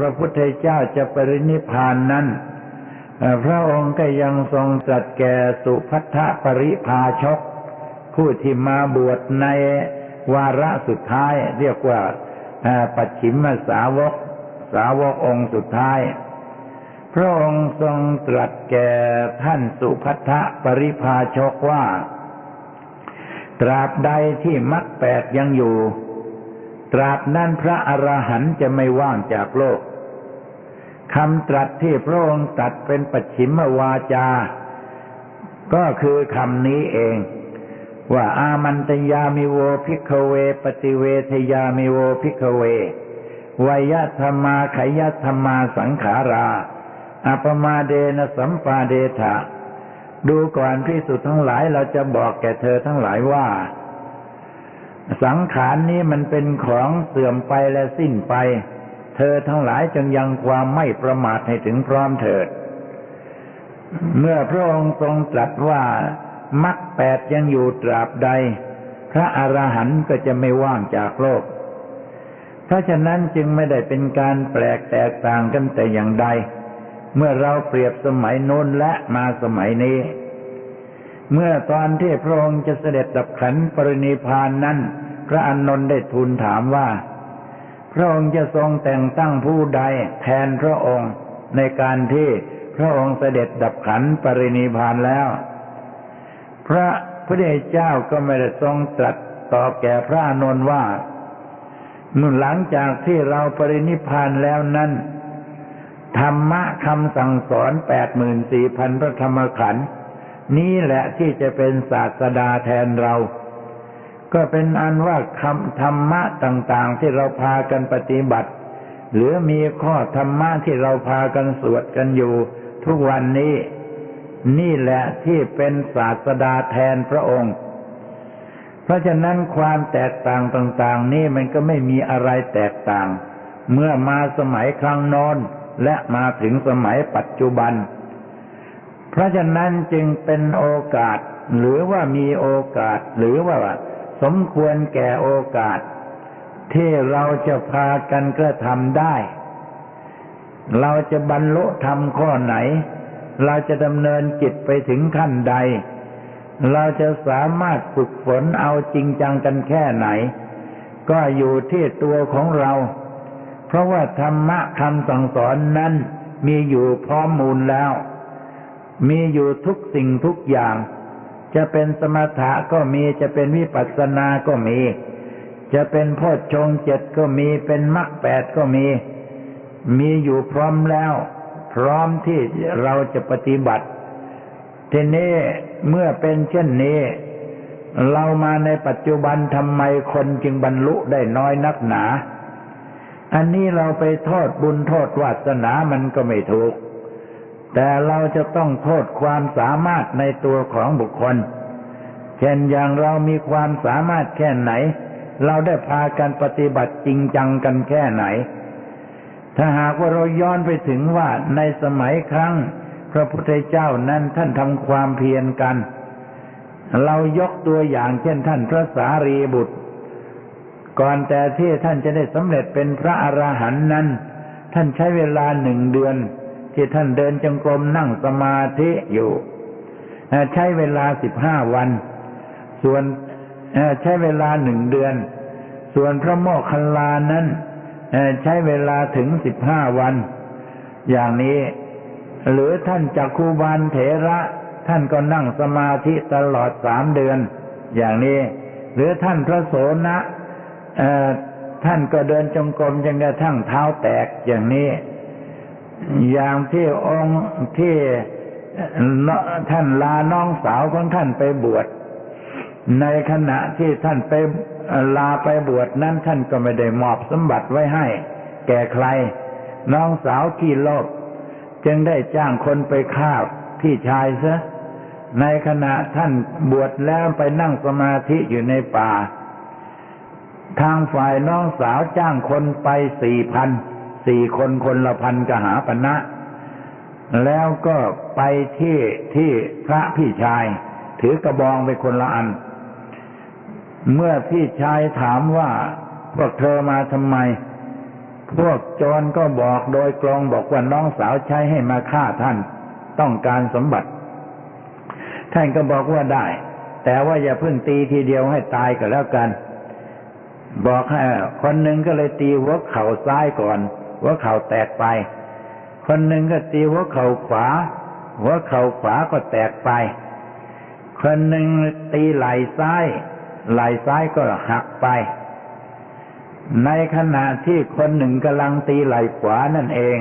พระพุทธเจ้าจะปรินิพานนั้นพระองค์ก็ยังทรงตรัสแก่สุพัทธปริภาชก ผู้ที่มาบวชในวาระสุดท้าย เรียกว่าปัจฉิมสาวก สาวกองค์สุดท้าย พระองค์ทรงตรัสแก่ท่านสุพัทธปริภาชกว่า ตราบใดที่มรรคแปดยังอยู่ ตราบนั้นพระอรหันต์จะไม่ว่างจากโลก คำตรัสที่พระองค์ตรัสเป็นปัจฉิมวาจา ก็คือคำนี้เอง ว่าอามันตยามิโวพิกเว ปฏิเวทยามิโวพิกเววยธรรมาขยธรรมาสังขารา อัปมาเดนะสัมปาเดทะดูก่อนพิสุทธ์ทั้งหลายเราจะบอกแก่เธอทั้งหลายว่า สังขารนี้มันเป็นของเสื่อมไปและสิ้นไป เธอทั้งหลายจงยังความไม่ประมาทให้ถึงพร้อมเถิด เมื่อพระองค์ทรงตรัสว่ามรรคแปดยังอยู่ตราบใด พระอรหันต์ก็จะไม่ว่างจากโลก เพราะฉะนั้นจึงไม่ได้เป็นการแปลกแตกต่างกันแต่อย่างใด เมื่อเราเปรียบสมัยโน้นและมาสมัยนี้ เมื่อตอนที่พระองค์จะเสด็จดับขันปรินิพพานนั้น พระอานนท์ได้ทูลถามว่า พระองค์จะทรงแต่งตั้งผู้ใดแทนพระองค์ในการที่พระองค์เสด็จดับขันปรินิพานแล้ว พระพุทธเจ้าก็ไม่ได้ทรงตรัสตอบแก่พระนนท์ว่าเมื่อหลังจากที่เราปรินิพพานแล้วนั้น ธรรมะคำสั่งสอนแปดหมื่นสี่พันพระธรรมขันธ์นี้แหละที่จะเป็นศาสดาแทนเรา ก็เป็นอันว่าคำธรรมะต่างๆ ที่เราพากันปฏิบัติ หรือมีข้อธรรมะที่เราพากันสวดกันอยู่ ทุกวันนี้ นี่แหละที่เป็นศาสดาแทนพระองค์ เพราะฉะนั้นความแตกต่างต่าง ๆ นี่มันก็ไม่มีอะไรแตกต่าง เมื่อมาสมัยครั้งน้นและมาถึงสมัยปัจจุบัน เพราะฉะนั้นจึงเป็นโอกาสหรือว่ามีโอกาสหรือว่า สมควรแก่โอกาส ที่เราจะพากันกระทำได้ เราจะบรรลุธรรมข้อไหน เราจะดำเนินจิตไปถึงขั้นใด เราจะสามารถฝึกฝนเอาจริงจังกันแค่ไหน ก็อยู่ที่ตัวของเรา เพราะว่าธรรมะคำสั่งสอนนั้นมีอยู่พร้อมมูลแล้ว มีอยู่ทุกสิ่งทุกอย่าง จะเป็นสมถะก็มีจะเป็นวิปัสสนาก็มี จะเป็นโพชฌงค์เจ็ดก็มีเป็นมรรคแปดก็มี มีอยู่พร้อมแล้ว พร้อมที่เราจะปฏิบัติ ทีนี้เมื่อเป็นเช่นนี้ เรามาในปัจจุบันทำไมคนจึงบรรลุได้น้อยนักหนา อันนี้เราไปโทษบุญโทษวาสนามันก็ไม่ถูก แต่เราจะต้องโทษความสามารถในตัวของบุคคล เช่นอย่างเรามีความสามารถแค่ไหน เราได้พากันปฏิบัติจริงจังกันแค่ไหน ถ้าหากว่าเราย้อนไปถึงว่าในสมัยครั้ง พระพุทธเจ้านั้นท่านทำความเพียรกัน เรายกตัวอย่างเช่นท่านพระสารีบุตร ก่อนแต่ที่ท่านจะได้สำเร็จเป็นพระอราหันต์นั้น ท่านใช้เวลาหนึ่งเดือน ที่ท่านเดินจงกรมนั่งสมาธิอยู่ใช้เวลาสิบห้าวัน ส่วนใช้เวลาหนึ่งเดือน ส่วนพระโมคคัลลานั้นใช้เวลาถึงสิบห้าวัน อย่างนี้ หรือท่านจักคูบาลเถระ ท่านก็นั่งสมาธิตลอดสามเดือน อย่างนี้ หรือท่านพระโสนะท่านก็เดินจงกรมจนกระทั่งเท้าแตกอย่างนี้ อย่างที่องค์ที่ท่านลาน้องสาวของท่านไปบวช ในขณะที่ท่านไปลาไปบวชนั้นท่านก็ไม่ได้มอบสมบัติไว้ให้ แก่ใคร น้องสาวขี้โลภจึงได้จ้างคนไปฆ่าพี่ชายซะในขณะท่านบวชแล้วไปนั่งสมาธิอยู่ในป่า ทางฝ่ายน้องสาวจ้างคนไปสี่พัน สี่คนคนละพันกหาปณะแล้วก็ไปที่ที่พระพี่ชาย ถือกระบองไปคนละอัน เมื่อพี่ชายถามว่าพวกเธอมาทำไม พวกโจรก็บอกโดยกลองบอกว่าน้องสาวใช้ให้มาฆ่าท่าน ต้องการสมบัติ ท่านก็บอกว่าได้ แต่ว่าอย่าเพิ่งตีทีเดียวให้ตายก็แล้วกันบอกให้คนหนึ่งก็เลยตีหัวเข่าซ้ายก่อน หัวเข่าแตกไป คนหนึ่งก็ตีหัวเข่าขวา หัวเข่าขวาก็แตกไป คนหนึ่งตีไหล่ซ้าย ไหล่ซ้ายก็หักไป ในขณะที่คนหนึ่งกำลังตีไหล่ขวานั่นเอง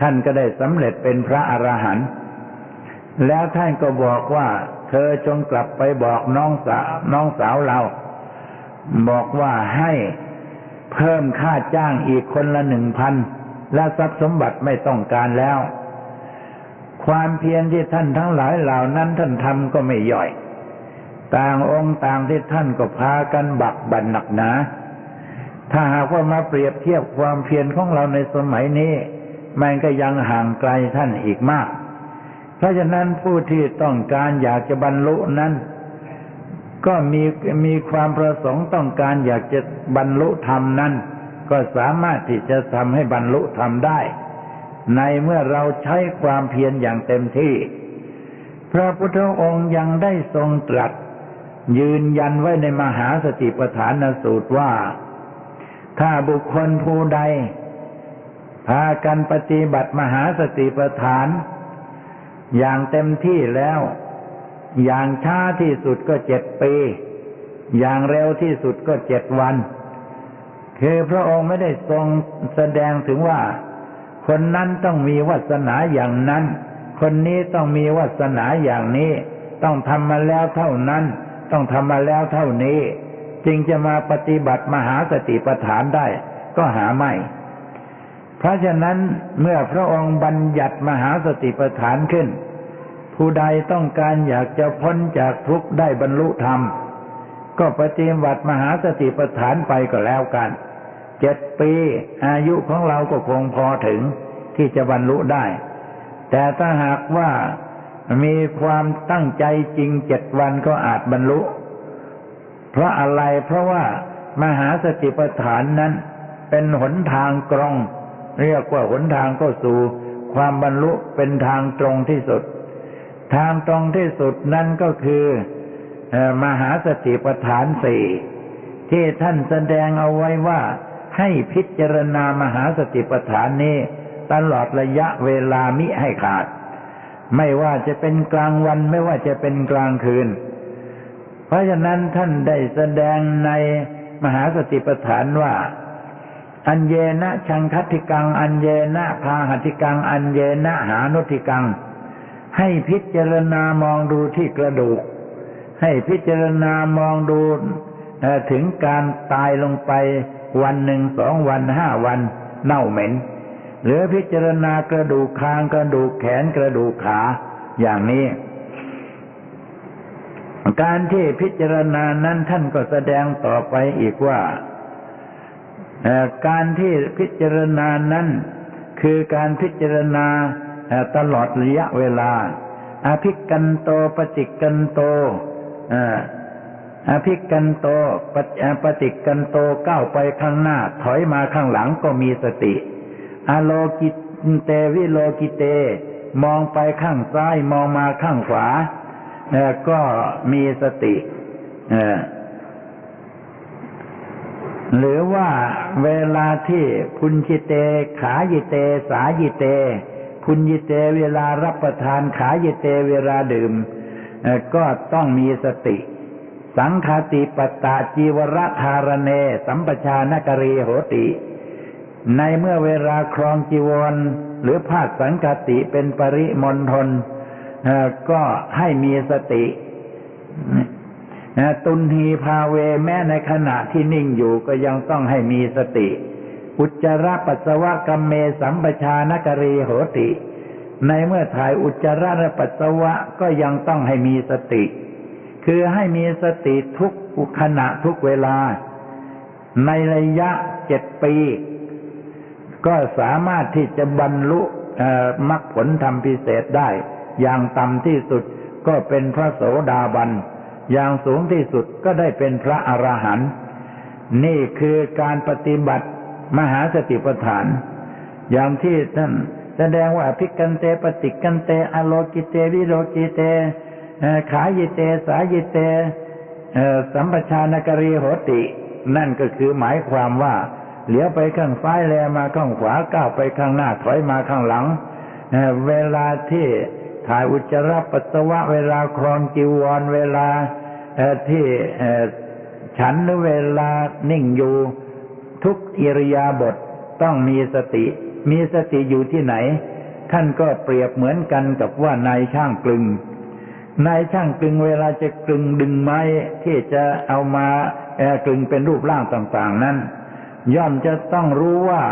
ท่านก็ได้สำเร็จเป็นพระอรหันต์แล้วท่านก็บอกว่า เธอจงกลับไปบอกน้องสาวน้องสาวเรา บอกว่าให้ เพิ่มค่าจ้างอีกคนละหนึ่งพันและทรัพย์สมบัติไม่ต้องการแล้ว ความเพียรที่ท่านทั้งหลายเหล่านั้นท่านทำก็ไม่ย่อย ต่างองค์ต่างที่ท่านก็พากันบักบันหนักหนา ถ้าหากว่ามาเปรียบเทียบความเพียรของเราในสมัยนี้ มันก็ยังห่างไกลท่านอีกมาก เพราะฉะนั้นผู้ที่ต้องการอยากจะบรรลุนั้น ก็มีมีความประสงค์ต้องการอยากจะบรรลุธรรมนั้น ก็สามารถที่จะทำให้บรรลุธรรมได้ ในเมื่อเราใช้ความเพียรอย่างเต็มที่ พระพุทธองค์ยังได้ทรงตรัส ยืนยันไว้ในมหาสติปัฏฐานสูตรว่า ถ้าบุคคลผู้ใด พากันปฏิบัติมหาสติปัฏฐาน อย่างเต็มที่แล้ว อย่างช้าที่สุดก็เจ็ดปี อย่างเร็วที่สุดก็เจ็ดวัน คือพระองค์ไม่ได้ทรงแสดงถึงว่า คนนั้นต้องมีวาสนาอย่างนั้น คนนี้ต้องมีวาสนาอย่างนี้ ต้องทำมาแล้วเท่านั้น ต้องทำมาแล้วเท่านี้ จึงจะมาปฏิบัติมหาสติปัฏฐานได้ ก็หาไม่เพราะฉะนั้นเมื่อพระองค์บัญญัติมหาสติปัฏฐานขึ้น ผู้ใดต้องการอยากจะพ้นจากทุกข์ได้บรรลุธรรม ก็ปฏิบัติมหาสติปัฏฐานไปก็แล้วกัน เจ็ดปีอายุของเราก็คงพอถึงที่จะบรรลุได้ แต่ถ้าหากว่ามีความตั้งใจจริงเจ็ดวันก็อาจบรรลุ เพราะอะไรเพราะว่ามหาสติปัฏฐานนั้น เป็นหนทางกรอง เรียกว่าหนทางก็สู่ ความบรรลุเป็นทางตรงที่สุด ทางตรงที่สุดนั่นก็คืออมหาสติปัฏฐานสี่ที่ท่านแสดงเอาไว้ว่าให้พิจารณามหาสติปัฏฐานนี้ ตลอดระยะเวลามิให้ขาด ไม่ว่าจะเป็นกลางวันไม่ว่าจะเป็นกลางคืน เพราะฉะนั้นท่านได้แสดงในมหาสติปัฏฐานว่า อัญเยนะชังคัติกัง อัญเยนะพาหติกัง อัญเยนะหานุติกัง ให้พิจารณามองดูที่กระดูก ให้พิจารณามองดูถึงการตายลงไปวันหนึ่งสองวันห้าวันเน่าเหม็น หรือพิจารณากระดูกคางกระดูกแขนกระดูกขาอย่างนี้ การที่พิจารณานั้นท่านก็แสดงต่อไปอีกว่าการที่พิจารณานั้นคือการพิจารณา ตลอดระยะเวลาอภิกันโตปฏิกันโตอภิกันโตปฏิปฏิกันโตก้าวไปข้างหน้า ถอยมาข้างหลังก็มีสติ อโลกิเตวิโลกิเต มองไปข้างซ้ายมองมาข้างขวาก็มีสติหรือว่าเวลาที่พุญชิเต ขายิเต สายิเต พุญยิเตเวลารับประทานขายิเตเวลาดื่มก็ต้องมีสติ สังคติปตาจีวรธารเน สัมปชานกรีโหติ ในเมื่อเวลาครองจีวร หรือภาคสังคติเป็นปริมณฑลก็ให้มีสติตุนทีพาเวแม้ในขณะที่นิ่งอยู่ก็ยังต้องให้มีสติ อุจจาระปัสสาวะกัมเมสัมปชานกรีโหติ ในเมื่อถ่ายอุจจาระและปัสสาวะก็ยังต้องให้มีสติ คือให้มีสติทุกขณะทุกเวลา ในระยะเจ็ดปี ก็สามารถที่จะบรรลุมรรคผลธรรมพิเศษได้ อย่างต่ำที่สุดก็เป็นพระโสดาบัน อย่างสูงที่สุดก็ได้เป็นพระอรหันต์นี่คือการปฏิบัติ มหาสติปัฏฐาน อย่างที่ท่านแสดงว่าอภิกันเตปฏิกันเต อโลกิเต วิโลกิเตขายิเต สายิเตสัมปชานกรีโหติ นั่นก็คือหมายความว่า เหลียวไปข้างซ้ายแลมาข้างขวาก้าวไปข้างหน้าถอยมาข้างหลังเวลาที่ถ่ายอุจจาระปัสสาวะเวลาครองจีวรเวลาที่ฉันหรือเวลานิ่งอยู่ ทุกอิริยาบถต้องมีสติ มีสติอยู่ที่ไหน ท่านก็เปรียบเหมือนกันกับว่านายช่างกลึง นายช่างกลึงเวลาจะกลึงดึงไม้ที่จะเอามาเอ่อกลึงเป็นรูปร่างต่างๆ นั้น ย่อมจะต้องรู้ว่า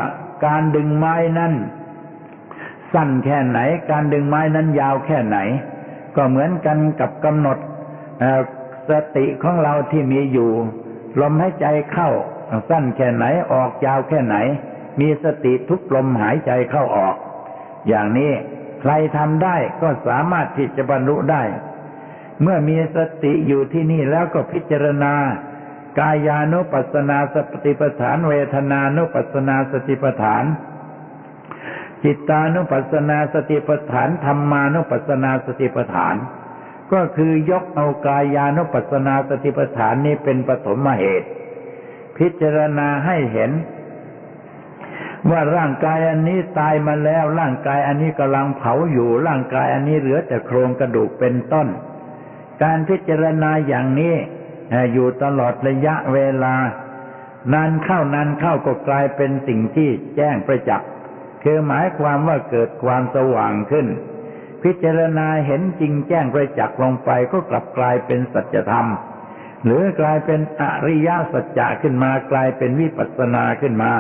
การดึงไม้นั้นสั้นแค่ไหน การดึงไม้นั้นยาวแค่ไหน ก็เหมือนกันกับกำหนดสติของเราที่มีอยู่ ลมหายใจเข้า สั้นแค่ไหนออกยาวแค่ไหน มีสติทุกลมหายใจเข้าออก อย่างนี้ใครทำได้ก็สามารถที่จะบรรลุได้ เมื่อมีสติอยู่ที่นี่แล้วก็พิจารณา กายานุปัสสนาสติปัฏฐาน เวทนานุปัสสนาสติปัฏฐาน จิตานุปัสสนาสติปัฏฐานธรรมานุปัสสนาสติปัฏฐาน ก็คือยกเอากายานุปัสสนาสติปัฏฐานนี้เป็นปฐมเหตุ พิจารณาให้เห็น ว่าร่างกายอันนี้ตายมาแล้ว ร่างกายอันนี้กำลังเผาอยู่ ร่างกายอันนี้เหลือแต่โครงกระดูกเป็นต้น การพิจารณาอย่างนี้อยู่ตลอดระยะเวลานานเข้านานเข้าก็กลายเป็นสิ่งที่แจ้งประจักษ์คือหมายความว่าเกิดความสว่างขึ้น พิจารณาเห็นจริงแจ้งประจักษ์ลงไปก็กลับกลายเป็นสัจธรรม หรือกลายเป็นอริยสัจจะขึ้นมากลายเป็นวิปัสสนาขึ้นมา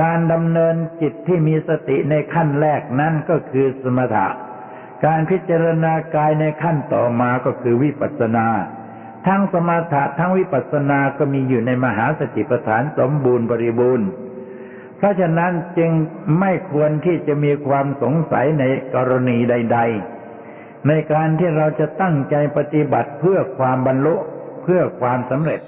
การดำเนินจิตที่มีสติในขั้นแรกนั่นก็คือสมถะ การพิจารณากายในขั้นต่อมาก็คือวิปัสสนา ทั้งสมถะทั้งวิปัสสนาก็มีอยู่ในมหาสติปัฏฐานสมบูรณ์บริบูรณ์เพราะฉะนั้นจึงไม่ควรที่จะมีความสงสัยในกรณีใด ๆ ในการที่เราจะตั้งใจปฏิบัติเพื่อความบรรลุ เพื่อความสำเร็จ